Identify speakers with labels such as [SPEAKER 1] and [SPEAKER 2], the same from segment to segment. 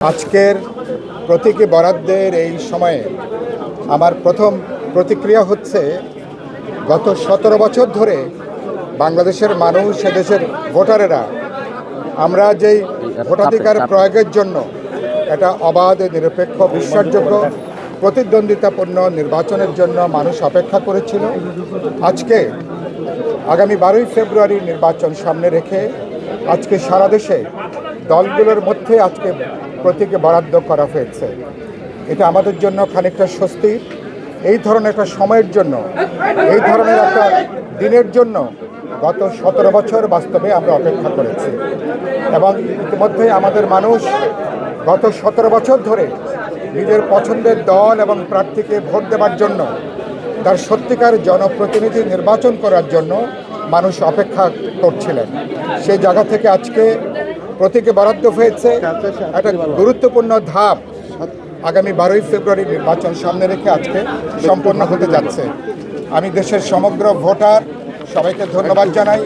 [SPEAKER 1] আজকের প্রতীকী বরাদ্দের এই সময়ে আমার প্রথম প্রতিক্রিয়া হচ্ছে, গত সতেরো বছর ধরে বাংলাদেশের মানুষ, এদেশের ভোটারেরা, আমরা যেই ভোটাধিকার প্রয়োগের জন্য এটা অবাধ, নিরপেক্ষ, বিশ্বাসযোগ্য, প্রতিদ্বন্দ্বিতাপূর্ণ নির্বাচনের জন্য মানুষ অপেক্ষা করেছিল, আজকে আগামী বারোই ফেব্রুয়ারি নির্বাচন সামনে রেখে আজকে সারা দেশে দলগুলোর মধ্যে আজকে প্রতীকে বরাদ্দ করা হয়েছে। এটা আমাদের জন্য খানিকটা স্বস্তির এই ধরনের একটা সময়ের জন্য, এই ধরনের একটা দিনের জন্য গত সতেরো বছর বাস্তবে আমরা অপেক্ষা করেছি। এবং ইতিমধ্যে আমাদের মানুষ গত সতেরো বছর ধরে নিজের পছন্দের দল এবং প্রার্থীকে ভোট দেওয়ার জন্য, তার সত্যিকার জনপ্রতিনিধি নির্বাচন করার জন্য মানুষ অপেক্ষা করছিলেন। সেই জায়গা থেকে আজকে প্রতীকে বরাদ্দ হয়েছে। একটা গুরুত্বপূর্ণ ধাপ আগামী বারোই ফেব্রুয়ারি নির্বাচন সামনে রেখে আজকে সম্পন্ন হতে যাচ্ছে। আমি দেশের সমগ্র ভোটার, সবাইকে ধন্যবাদ জানাই।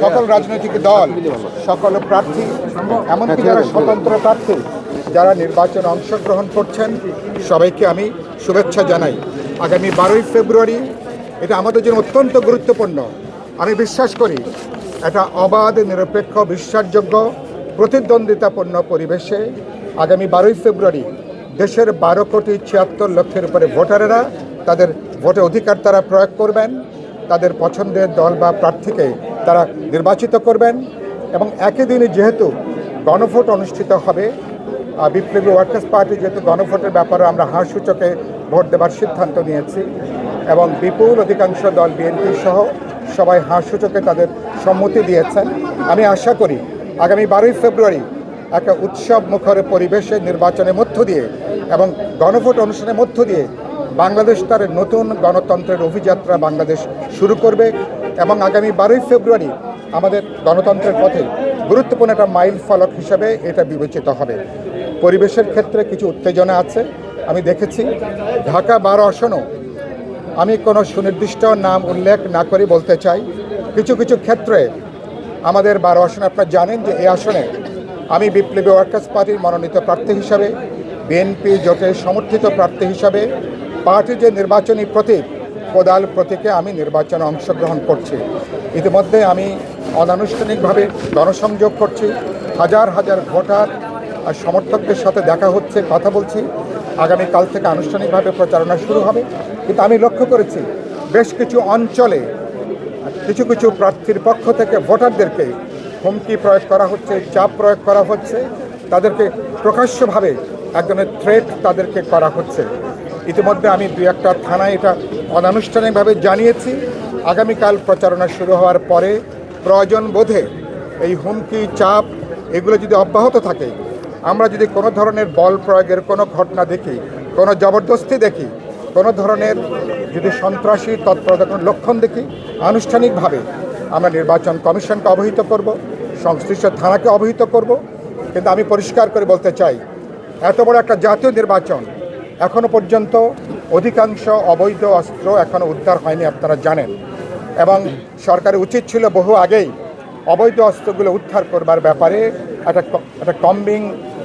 [SPEAKER 1] সকল রাজনৈতিক দল, সকল প্রার্থী, এমনকি যারা স্বতন্ত্র প্রার্থী, যারা নির্বাচনে অংশগ্রহণ করছেন, সবাইকে আমি শুভেচ্ছা জানাই। আগামী বারোই ফেব্রুয়ারি এটা আমাদের জন্য অত্যন্ত গুরুত্বপূর্ণ। আমি বিশ্বাস করি এটা অবাধ, নিরপেক্ষ, বিশ্বাসযোগ্য প্রতিদ্বন্দ্বিতাপূর্ণ পরিবেশে আগামী বারোই ফেব্রুয়ারি দেশের বারো কোটি ছিয়াত্তর লক্ষের উপরে ভোটারেরা তাদের ভোটের অধিকার তারা প্রয়োগ করবেন, তাদের পছন্দের দল বা প্রার্থীকে তারা নির্বাচিত করবেন এবং একই দিনে যেহেতু গণভোট অনুষ্ঠিত হবে বিপ্লবী ওয়ার্কার্স পার্টি যেহেতু গণভোটের ব্যাপারে আমরা হাঁ সূচকে ভোট দেওয়ার সিদ্ধান্ত নিয়েছি এবং বিপুল অধিকাংশ দল, বিএনপি সহ সবাই হাঁ সূচকে তাদের সম্মতি দিয়েছেন। আমি আশা করি আগামী বারোই ফেব্রুয়ারি একটা উৎসব মুখর পরিবেশে নির্বাচনের মধ্য দিয়ে এবং গণভোট অনুষ্ঠানের মধ্য দিয়ে বাংলাদেশ তার নতুন গণতন্ত্রের অভিযাত্রা বাংলাদেশ শুরু করবে এবং আগামী বারোই ফেব্রুয়ারি আমাদের গণতন্ত্রের পথে গুরুত্বপূর্ণ একটা মাইল ফলক হিসাবে এটা বিবেচিত হবে। পরিবেশের ক্ষেত্রে কিছু উত্তেজনা আছে, আমি দেখেছি। ঢাকা বারো আসনও আমি কোনো সুনির্দিষ্ট নাম উল্লেখ না করে বলতে চাই। কিছু কিছু ক্ষেত্রে আমাদের বারো আসনে আপনারা জানেন যে এই আসনে আমি বিপ্লবী ওয়ার্কার্স পার্টির মনোনীত প্রার্থী হিসাবে, বিএনপি জোটের সমর্থিত প্রার্থী হিসাবে, পার্টির যে নির্বাচনী প্রতীক, কোদাল প্রতীকে আমি নির্বাচনে অংশগ্রহণ করছি। ইতিমধ্যে আমি অনানুষ্ঠানিকভাবে গণসংযোগ করছি, হাজার হাজার ভোটার আর সমর্থকদের সাথে দেখা হচ্ছে, কথা বলছি। আগামীকাল থেকে আনুষ্ঠানিকভাবে প্রচারণা শুরু হবে। কিন্তু আমি লক্ষ্য করেছি, বেশ কিছু অঞ্চলে কিছু কিছু প্রার্থীর পক্ষ থেকে ভোটারদেরকে হুমকি প্রয়োগ করা হচ্ছে, চাপ প্রয়োগ করা হচ্ছে। তাদেরকে প্রকাশ্যভাবে এক ধরনের থ্রেট তাদেরকে করা হচ্ছে। ইতিমধ্যে আমি দুই একটা থানায় এটা অনানুষ্ঠানিকভাবে জানিয়েছি। আগামীকাল প্রচারণা শুরু হওয়ার পরে প্রয়োজন বোধে এই হুমকি, চাপ এগুলো যদি অব্যাহত থাকে, আমরা যদি কোনো ধরনের বল প্রয়োগের কোনো ঘটনা দেখি, কোনো জবরদস্তি দেখি কোনো ধরনের যদি সন্ত্রাসী তৎপরতা, কোনো লক্ষণ দেখি, আনুষ্ঠানিকভাবে আমরা নির্বাচন কমিশনকে অবহিত করব, সংশ্লিষ্ট থানাকে অবহিত করব। কিন্তু আমি পরিষ্কার করে বলতে চাই, এত বড় একটা জাতীয় নির্বাচন এখনও পর্যন্ত অধিকাংশ অবৈধ অস্ত্র এখনও উদ্ধার হয়নি, আপনারা জানেন। এবং সরকারের উচিত ছিল বহু আগেই অবৈধ অস্ত্রগুলো উদ্ধার করবার ব্যাপারে একটা একটা কম্বিং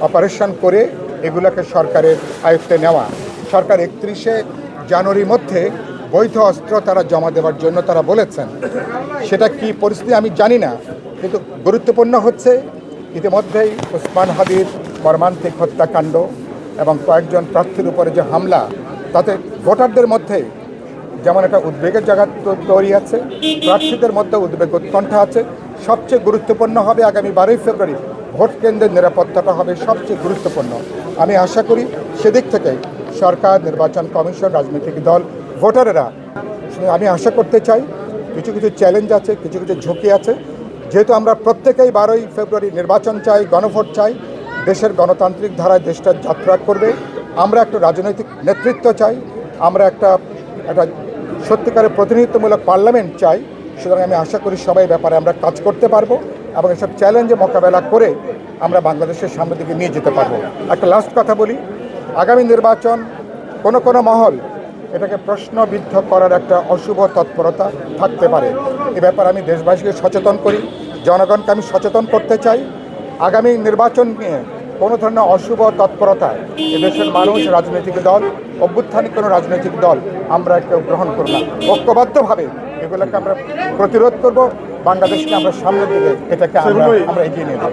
[SPEAKER 1] অপারেশন করে এগুলোকে সরকারের আয়ত্তে নেওয়া। সরকার একত্রিশে জানুয়ারির মধ্যে বৈধ অস্ত্র তারা জমা দেওয়ার জন্য তারা বলেছেন। সেটা কি পরিস্থিতি আমি জানি না, কিন্তু গুরুত্বপূর্ণ হচ্ছে ইতিমধ্যেই ওসমান হাদির মর্মান্তিক হত্যাকাণ্ড এবং কয়েকজন প্রার্থীর উপরে যে হামলা, তাতে ভোটারদের মধ্যে যেমন একটা উদ্বেগের জায়গা তৈরি আছে, প্রার্থীদের মধ্যে উদ্বেগ উৎকণ্ঠা আছে। সবচেয়ে গুরুত্বপূর্ণ হবে আগামী বারোই ফেব্রুয়ারি ভোট কেন্দ্রের নিরাপত্তাটা হবে সবচেয়ে গুরুত্বপূর্ণ। আমি আশা করি সেদিক থেকে সরকার, নির্বাচন কমিশন, রাজনৈতিক দল, ভোটারেরা। আমি আশা করতে চাই কিছু কিছু চ্যালেঞ্জ আছে, কিছু কিছু ঝুঁকি আছে। যেহেতু আমরা প্রত্যেকেই বারোই ফেব্রুয়ারি নির্বাচন চাই, গণভোট চাই, দেশের গণতান্ত্রিক ধারায় দেশটা যাত্রা করবে। আমরা একটা রাজনৈতিক নেতৃত্ব চাই, আমরা একটা একটা সত্যিকারের প্রতিনিধিত্বমূলক পার্লামেন্ট চাই। সুতরাং আমি আশা করি সবাই ব্যাপারে আমরা কাজ করতে পারব এবং এসব চ্যালেঞ্জে মোকাবেলা করে আমরা বাংলাদেশের সামনের দিকে নিয়ে যেতে পারব। একটা লাস্ট কথা বলি আগামী নির্বাচন কোনো কোনো মহল এটাকে প্রশ্নবিদ্ধ করার একটা অশুভ তৎপরতা থাকতে পারে। এ ব্যাপারে আমি দেশবাসীকে সচেতন করি জনগণকে আমি সচেতন করতে চাই। আগামী নির্বাচন নিয়ে কোনো ধরনের অশুভ তৎপরতা এদেশের মানুষ রাজনৈতিক দল অভ্যুত্থানিক কোনো রাজনৈতিক দল আমরা কেউ গ্রহণ করব না। ঐক্যবদ্ধভাবে এগুলোকে আমরা প্রতিরোধ করব বাংলাদেশকে আমরা সামনের দিকে এটাকে আমরা আমরা এগিয়ে নিয়ে যাব।